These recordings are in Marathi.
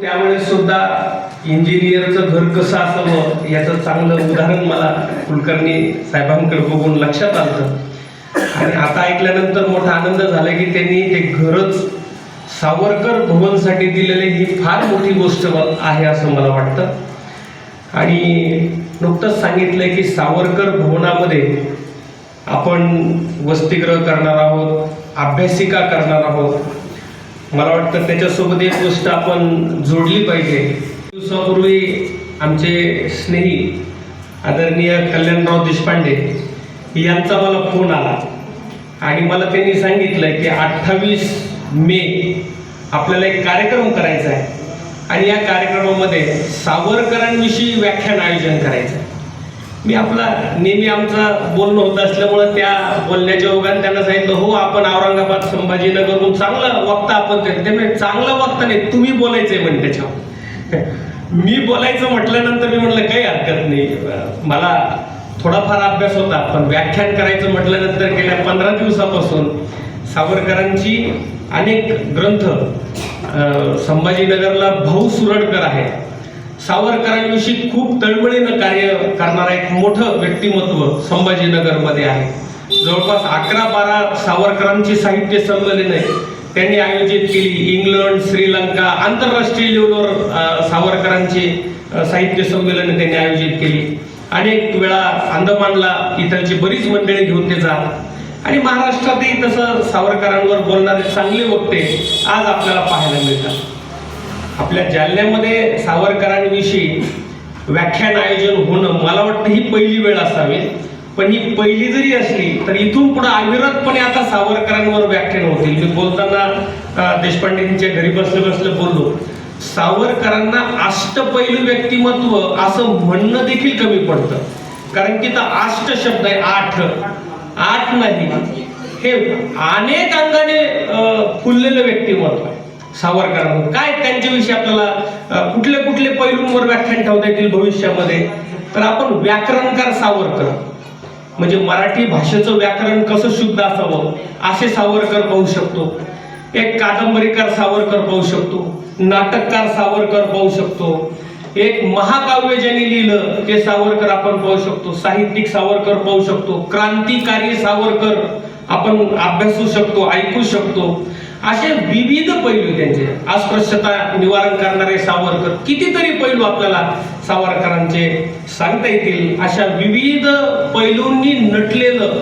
त्यावेळेस सुद्धा इंजिनियरचं घर कसं असावं याचं चांगलं उदाहरण मला कुलकर्णी साहेबांकडे बघून लक्षात आलं. आणि आता ऐकल्यानंतर मोठा आनंद झाला की त्यांनी ते घरच सावरकर भवनसाठी दिलेले ही फार मोठी गोष्ट आहे असं मला वाटतं. आणि नुकतंच सांगितलंय की सावरकर भवनामध्ये आपण वसतिग्रह करणार आहोत अभ्यासिका करणार आहोत. मला वाटतं त्याच्यासोबत एक गोष्ट आपण जोडली पाहिजे. दिवसापूर्वी आमचे स्नेही आदरणीय कल्याणराव देशपांडे यांचा मला फोन आला. आणि मला त्यांनी सांगितलं की अठ्ठावीस मे आपल्याला एक कार्यक्रम करायचा आहे. आणि या कार्यक्रमामध्ये सावरकरांविषयी व्याख्यान आयोजन करायचं आहे. मी आपला नेहमी आमचा बोलणं होत असल्यामुळं त्या बोलण्याच्या योगाने त्यांना सांगितलं हो आपण औरंगाबाद संभाजीनगरहून चांगलं वक्ता आपण त्यामुळे चांगलं वक्ता नाही तुम्ही बोलायचंय म्हणे त्याच्यावर. मी बोलायचं म्हटल्यानंतर मी म्हटलं काही हरकत नाही. मला थोडाफार अभ्यास होता पण व्याख्यान करायचं म्हटल्यानंतर गेल्या पंधरा दिवसापासून सावरकरांची अनेक ग्रंथ संभाजीनगरला भाऊ सुरडकर आहेत. सावरकरांविषयी खूप तळमळीनं कार्य करणारं एक मोठं व्यक्तिमत्व संभाजीनगरमध्ये आहे. जवळपास अकरा बारा सावरकरांची साहित्य संमेलने त्यांनी आयोजित केली. इंग्लंड श्रीलंका आंतरराष्ट्रीय लेवलवर सावरकरांची साहित्य संमेलने त्यांनी आयोजित केली. अनेक वेळा अंदमानला इथलची बरीच मंडळी घेऊन ते जात. आणि महाराष्ट्रातही तसं सावरकरांवर बोलणारे चांगले वक्ते आज आपल्याला पाहायला मिळतात. आपल्या जालन्यामध्ये सावरकरांविषयी व्याख्यान आयोजन होणं मला वाटतं ही पहिली वेळ असावी. पण ही पहिली जरी असली तर इथून पुढे अविरतपणे आता सावरकरांवर व्याख्यान होतील. मी बोलताना देशपांडेंच्या घरी बसले बसले बोललो. सावरकरांना अष्टपैलू व्यक्तिमत्व असं म्हणणं देखील कमी पडतं. कारण की तर अष्ट शब्द आहे आठ. आठ नाही. हे अनेक अंगाने फुललेलं व्यक्तिमत्व आहे. सावरकरांवर काय त्यांच्याविषयी आपल्याला कुठले कुठले पैलूंवर व्याख्यान ठेवता येतील भविष्यामध्ये? तर आपण व्याकरणकार सावरकर. म्हणजे मराठी भाषेचं व्याकरण कसं शुद्ध असावं असे सावरकर पाहू शकतो. एक कादंबरीकार सावरकर पाहू शकतो. नाटककार सावरकर पाहू शकतो. एक महाकाव्य ज्यांनी लिहिलं ते सावरकर आपण पाहू शकतो. साहित्यिक सावरकर पाहू शकतो. क्रांतिकारी सावरकर आपण अभ्यासू शकतो ऐकू शकतो. असे विविध पैलू त्यांचे. अस्पृश्यता निवारण करणारे सावरकर कितीतरी पैलू आपल्याला सावरकरांचे सांगता येतील. अशा विविध पैलूंनी नटलेलं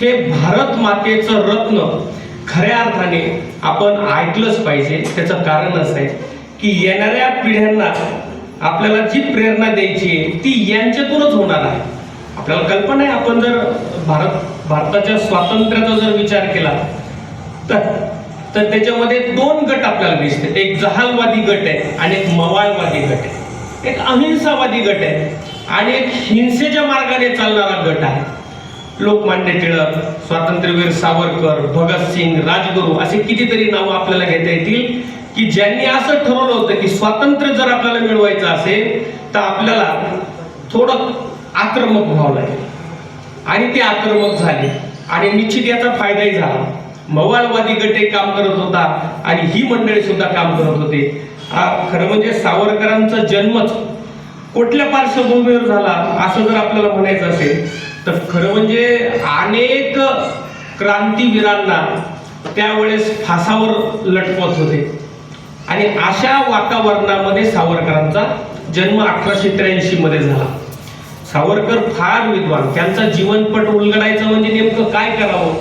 हे भारत मातेचं रत्न खऱ्या अर्थाने आपण ऐकलंच पाहिजे. त्याचं कारण असं आहे की येणाऱ्या पिढ्यांना आपल्याला जी प्रेरणा द्यायची आहे ती यांच्यातूनच होणार आहे. आपल्याला कल्पना आहे आपण जर भारत भारताच्या स्वातंत्र्याचा जर विचार केला तर तर त्याच्यामध्ये दोन गट आपल्याला दिसतात एक जहालवादी गट आहे आणि एक मवाळवादी गट आहे. एक अहिंसावादी गट आहे आणि एक हिंसेच्या मार्गाने चालणारा गट आहे. लोकमान्य टिळक स्वातंत्र्यवीर सावरकर भगतसिंग राजगुरू असे कितीतरी नावं आपल्याला घेता येतील की ज्यांनी असं ठरवलं होतं की स्वातंत्र्य जर आपल्याला मिळवायचं असेल तर आपल्याला थोडं आक्रमक व्हावं लागेल. आणि ते आक्रमक झाले. आणि निश्चित याचा फायदाही झाला. मवाळवादी गटे काम करत होता आणि ही मंडळी सुद्धा काम करत होते. खरं म्हणजे सावरकरांचा जन्मच कुठल्या पार्श्वभूमीवर झाला असं जर आपल्याला म्हणायचं असेल तर खरं म्हणजे अनेक क्रांतीवीरांना त्यावेळेस फासावर लटकवत होते. आणि अशा वातावरणामध्ये सावरकरांचा जन्म अठराशे त्र्याऐंशी मध्ये झाला. सावरकर फार विद्वान त्यांचा जीवनपट उलगडायचं म्हणजे नेमकं काय करावं?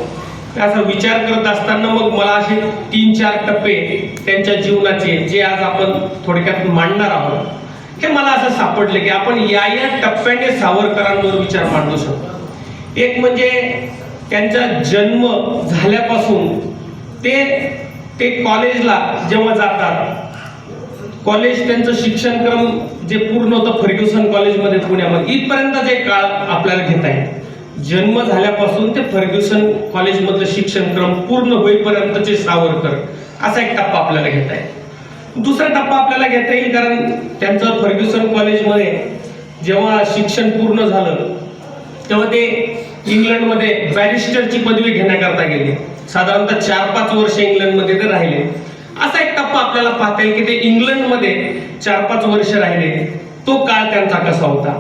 असा विचार करत असताना मग मला असे तीन चार टप्पे त्यांच्या जीवनाचे जे आज आपण थोडक्यात मांडणार आहोत हे मला असं सापडले की आपण या या टप्प्याने सावरकरांवर विचार मांडू शकतो. एक म्हणजे त्यांचा जन्म झाल्यापासून ते ते कॉलेजला जेव्हा जातात कॉलेज त्यांचं शिक्षणक्रम जे पूर्ण होतं फर्ग्युसन कॉलेजमध्ये पुण्यामध्ये इथपर्यंतचा एक काळ आपल्याला घेता येईल. जन्म झाल्यापासून ते फर्ग्युसन कॉलेजमधलं शिक्षणक्रम पूर्ण होईपर्यंतचे सावरकर असा एक टप्पा आपल्याला घेता येईल. दुसरा टप्पा आपल्याला घेता येईल कारण त्यांचं फर्ग्युसन कॉलेजमध्ये जेव्हा शिक्षण पूर्ण झालं तेव्हा ते इंग्लंडमध्ये बॅरिस्टरची पदवी घेण्याकरता गेले. साधारणतः चार पाच वर्ष इंग्लंडमध्ये ते राहिले. असा एक टप्पा आपल्याला पाहता येईल की ते इंग्लंडमध्ये चार पाच वर्ष राहिले. तो काळ त्यांचा कसा होता?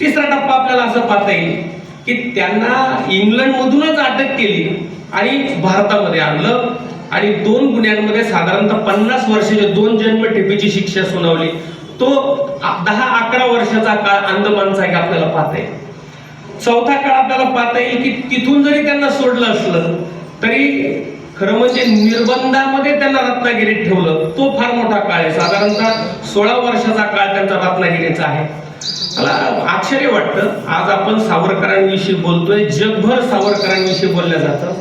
तिसरा टप्पा आपल्याला असं पाहता येईल की त्यांना इंग्लंड मधूनच अटक केली आणि भारतामध्ये आणलं. आणि दोन गुन्ह्यांमध्ये साधारणतः पन्नास वर्षाचे दोन जन्म टिपीची शिक्षा सुनावली. तो दहा अकरा वर्षाचा काळ अंदमानचा एक आपल्याला पाहता येईल. चौथा काळ आपल्याला पाहता येईल की तिथून जरी त्यांना सोडलं असलं तरी खरं म्हणजे निर्बंधामध्ये त्यांना रत्नागिरीत ठेवलं. तो फार मोठा काळ आहे. साधारणतः सोळा वर्षाचा काळ त्यांचा रत्नागिरीचा आहे. मला आश्चर्य वाटतं. आज आपण सावरकरांविषयी बोलतोय. जगभर सावरकरांविषयी बोललं जातं.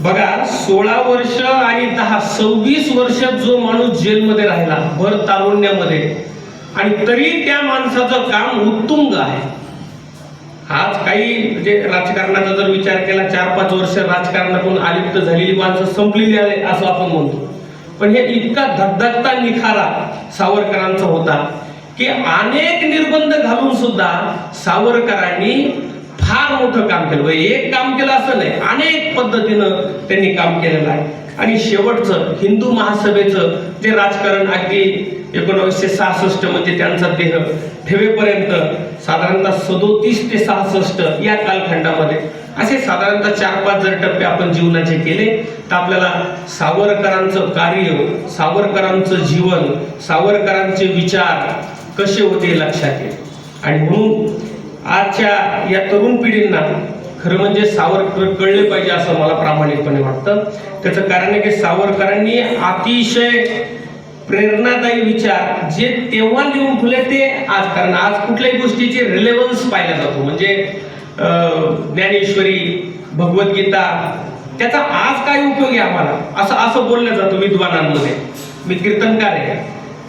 बघा सोळा वर्ष आणि दहा सव्वीस वर्षात जो माणूस जेलमध्ये राहिला भर तारुण्यामध्ये आणि तरी त्या माणसाचं काम उत्तुंग आहे. आज काही म्हणजे राजकारणाचा जर विचार केला चार पाच वर्ष राजकारणातून आलिप्त झालेली माणसं संपलेली आहे असं आपण म्हणतो. पण हे इतका धगधगता निखारा सावरकरांचा होता की अनेक निर्बंध घालून सुद्धा सावरकरांनी फार मोठं काम केलं. म्हणजे एक काम केलं असं नाही अनेक पद्धतीनं त्यांनी काम केलेलं आहे. आणि शेवटचं हिंदू महासभेचं जे राजकारण अगदी एकोणावीसशे सहासष्ट म्हणजे त्यांचा देह ठेवेपर्यंत साधारणतः सदोतीस ते सहासष्ट या कालखंडामध्ये असे साधारणतः चार पाच जर टप्पे आपण जीवनाचे केले तर आपल्याला सावरकरांचं कार्य सावरकरांचं जीवन सावरकरांचे विचार कसे होते लक्षात येईल. आणि म्हणून आजच्या या तरुण पिढींना खरं म्हणजे सावरकर कळले पाहिजे असं मला प्रामाणिकपणे वाटतं. त्याचं कारण आहे की सावरकरांनी अतिशय प्रेरणादायी विचार जे तेव्हा लिहून खुले ते आज कारण आज कुठल्याही गोष्टीचे रिलेव्हन्स पाहिला जातो. म्हणजे ज्ञानेश्वरी भगवद्गीता त्याचा आज काय उपयोग आहे आम्हाला? असं असं बोललं जातं विद्वानांमध्ये. मी कीर्तनकार आहे.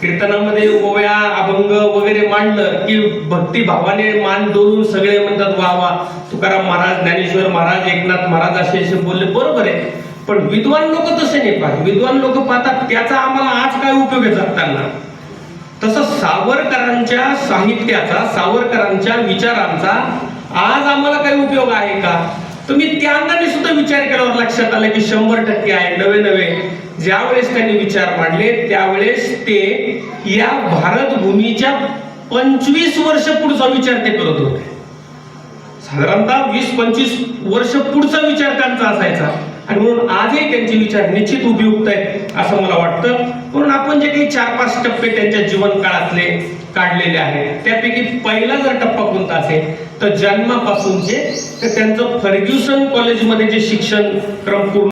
कीर्तनामध्ये ओव्या अभंग वगैरे मांडलं की भक्तिभावाने मान डोलून सगळे म्हणतात वा वा तुकाराम महाराज ज्ञानेश्वर महाराज एकनाथ महाराज असे असे बोलले. बरोबर आहे. पण विद्वान लोक तसे नाही पाहत. विद्वान लोक पाहतात त्याचा आम्हाला आज काय उपयोग आहे जगताना? तसं सावरकरांच्या साहित्याचा सावरकरांच्या विचारांचा आज आम्हाला काही उपयोग आहे का? तुम्ही त्या अंदाने सुद्धा विचार केल्यावर लक्षात आलं की शंभर टक्के आहे नवे नवे. ज्यावेळेस त्यांनी विचार मांडले त्यावेळेस ते या भारत भूमीच्या पंचवीस वर्ष पुढचा विचार ते करत होते. साधारणतः वीस पंचवीस वर्ष पुढचा विचार त्यांचा असायचा. आणि म्हणून आजही त्यांचे विचार निश्चित उपयुक्त आहेत असं मला वाटतं. म्हणून आपण जे काही चार पाच टप्पे त्यांच्या जीवन काळातले काढलेले आहेत त्यापैकी पहिला जर टप्पा कोणता असेल तर जन्मापासूनचे तर त्यांचं फर्ग्युसन कॉलेजमध्ये जे शिक्षण क्रम पूर्ण